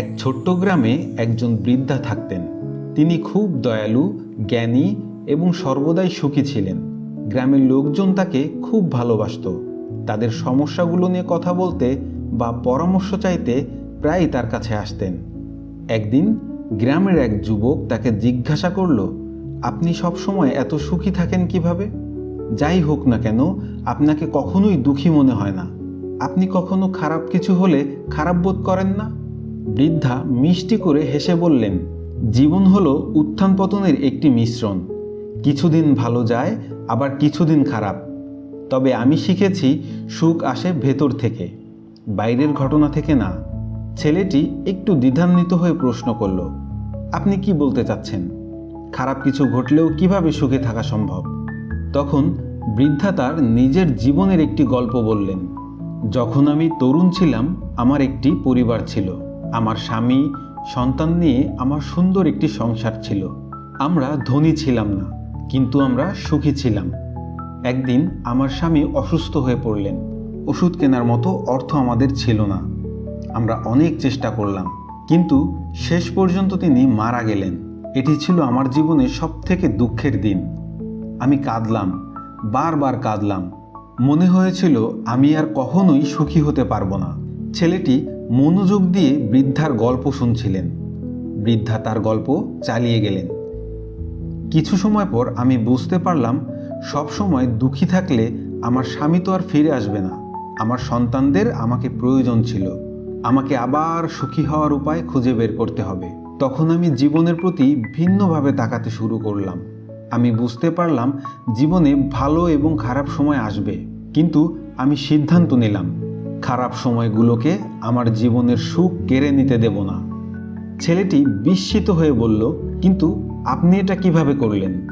এক ছোট্ট গ্রামে একজন বৃদ্ধা থাকতেন। তিনি খুব দয়ালু, জ্ঞানী এবং সর্বদাই সুখী ছিলেন। গ্রামের লোকজন তাকে খুব ভালোবাসত। তাদের সমস্যাগুলো নিয়ে কথা বলতে বা পরামর্শ চাইতে প্রায়ই তার কাছে আসতেন। একদিন গ্রামের এক যুবক তাকে জিজ্ঞাসা করল, আপনি সবসময় এত সুখী থাকেন কীভাবে? যাই হোক না কেন, আপনাকে কখনোই দুঃখী মনে হয় না। আপনি কখনো খারাপ কিছু হলে খারাপ বোধ করেন না? বৃদ্ধা মিষ্টি করে হেসে বললেন, জীবন হলো উত্থান পতনের একটি মিশ্রণ। কিছুদিন ভালো যায়, আবার কিছুদিন খারাপ। তবে আমি শিখেছি সুখ আসে ভেতর থেকে, বাইরের ঘটনা থেকে না। ছেলেটি একটু দ্বিধান্বিত হয়ে প্রশ্ন করল, আপনি কি বলতে চাচ্ছেন? খারাপ কিছু ঘটলেও কীভাবে সুখে থাকা সম্ভব? তখন বৃদ্ধা তার নিজের জীবনের একটি গল্প বললেন, যখন আমি তরুণ ছিলাম, আমার একটি পরিবার ছিল। আমার স্বামী, সন্তান নিয়ে আমার সুন্দর একটি সংসার ছিল। আমরা ধনী ছিলাম না, কিন্তু আমরা সুখী ছিলাম। একদিন আমার স্বামী অসুস্থ হয়ে পড়লেন। ওষুধ কেনার মতো অর্থ আমাদের ছিল না। আমরা অনেক চেষ্টা করলাম, কিন্তু শেষ পর্যন্ত তিনি মারা গেলেন। এটি ছিল আমার জীবনের সব থেকে দুঃখের দিন। আমি কাঁদলাম, বারবার কাঁদলাম। মনে হয়েছিল আমি আর কখনোই সুখী হতে পারব না। ছেলেটি মনোযোগ দিয়ে বৃদ্ধার গল্প শুনছিলেন। বৃদ্ধা তার গল্প চালিয়ে গেলেন। কিছু সময় পর আমি বুঝতে পারলাম, সব সময় দুঃখী থাকলে আমার স্বামী তো আর ফিরে আসবে না। আমার সন্তানদের আমাকে প্রয়োজন ছিল। আমাকে আবার সুখী হওয়ার উপায় খুঁজে বের করতে হবে। তখন আমি জীবনের প্রতি ভিন্নভাবে তাকাতে শুরু করলাম। আমি বুঝতে পারলাম, জীবনে ভালো এবং খারাপ সময় আসবে। কিন্তু আমি সিদ্ধান্ত নিলাম। খারাপ সময়গুলোকে আমার জীবনের সুখ কেড়ে নিতে দেব না। ছেলেটি বিস্মিত হয়ে বলল, কিন্তু আপনি এটা কীভাবে করলেন?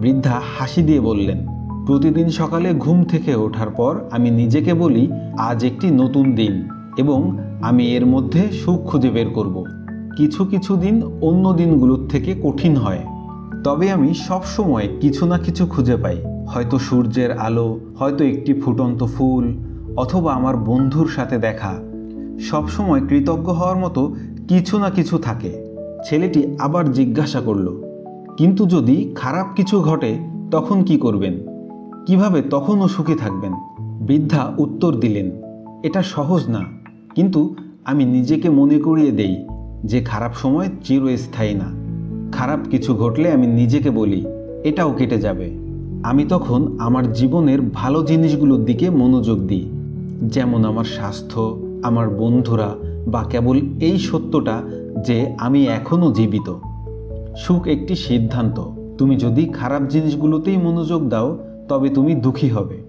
বৃদ্ধা হাসি দিয়ে বললেন, প্রতিদিন সকালে ঘুম থেকে ওঠার পর আমি নিজেকে বলি, আজ একটি নতুন দিন এবং আমি এর মধ্যে সুখ খুঁজে বের করব। কিছু কিছু দিন অন্য দিনগুলোর থেকে কঠিন হয়। তবে আমি সব সময় কিছু না কিছু খুঁজে পাই। হয়তো সূর্যের আলো, হয়তো একটি ফুটন্ত ফুল অথবা আমার বন্ধুর সাথে দেখা সব সময় কৃতজ্ঞ হওয়ার মতো কিছু না কিছু থাকে। ছেলেটি আবার জিজ্ঞাসা করল, কিন্তু যদি খারাপ কিছু ঘটে, তখন কি করবেন? কীভাবে তখনও সুখী থাকবেন? বৃদ্ধা উত্তর দিলেন, এটা সহজ না, কিন্তু আমি নিজেকে মনে করিয়ে দেই যে খারাপ সময় চিরস্থায়ী না। খারাপ কিছু ঘটলে আমি নিজেকে বলি, এটাও কেটে যাবে। আমি তখন আমার জীবনের ভালো জিনিসগুলোর দিকে মনোযোগ দিই। যেমন আমার স্বাস্থ্য, আমার বন্ধুরা বা কেবল এই সত্যটা যে আমি এখনও জীবিত। সুখ একটি সিদ্ধান্ত। তুমি যদি খারাপ জিনিসগুলোতেই মনোযোগ দাও, তবে তুমি দুঃখী হবে।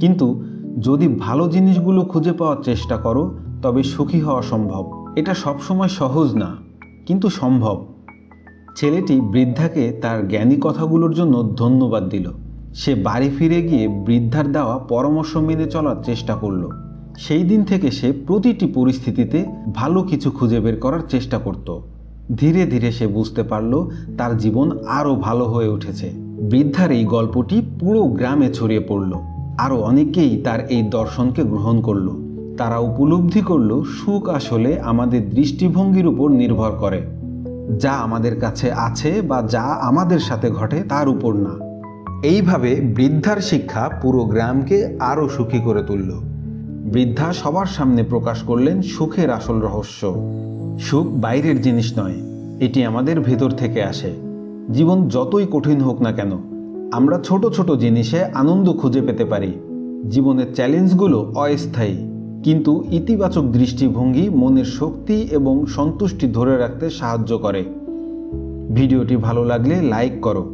কিন্তু যদি ভালো জিনিসগুলো খুঁজে পাওয়ার চেষ্টা করো, তবে সুখী হওয়া সম্ভব। এটা সবসময় সহজ না, কিন্তু সম্ভব। ছেলেটি বৃদ্ধাকে তার জ্ঞানী কথাগুলোর জন্য ধন্যবাদ দিল। সে বাড়ি ফিরে গিয়ে বৃদ্ধার দেওয়া পরামর্শ মেনে চলার চেষ্টা করল। সেই দিন থেকে সে প্রতিটি পরিস্থিতিতে ভালো কিছু খুঁজে বের করার চেষ্টা করত। ধীরে ধীরে সে বুঝতে পারল, তার জীবন আরও ভালো হয়ে উঠেছে। বৃদ্ধার এই গল্পটি পুরো গ্রামে ছড়িয়ে পড়ল। আরও অনেকেই তার এই দর্শনকে গ্রহণ করল। তারা উপলব্ধি করল, সুখ আসলে আমাদের দৃষ্টিভঙ্গির উপর নির্ভর করে। যা আমাদের কাছে আছে বা যা আমাদের সাথে ঘটে তার উপর না। এইভাবে বৃদ্ধার শিক্ষা পুরো গ্রামকে আরও সুখী করে তুলল। বৃদ্ধা সবার সামনে প্রকাশ করলেন সুখের আসল রহস্য। সুখ বাইরের জিনিস নয়, এটি আমাদের ভেতর থেকে আসে। জীবন যতই কঠিন হোক না কেন, আমরা ছোট ছোট জিনিসে আনন্দ খুঁজে পেতে পারি। জীবনের চ্যালেঞ্জগুলো অস্থায়ী, কিন্তু ইতিবাচক দৃষ্টিভঙ্গি মনের শক্তি এবং সন্তুষ্টি ধরে রাখতে সাহায্য করে। ভিডিওটি ভালো লাগলে লাইক করো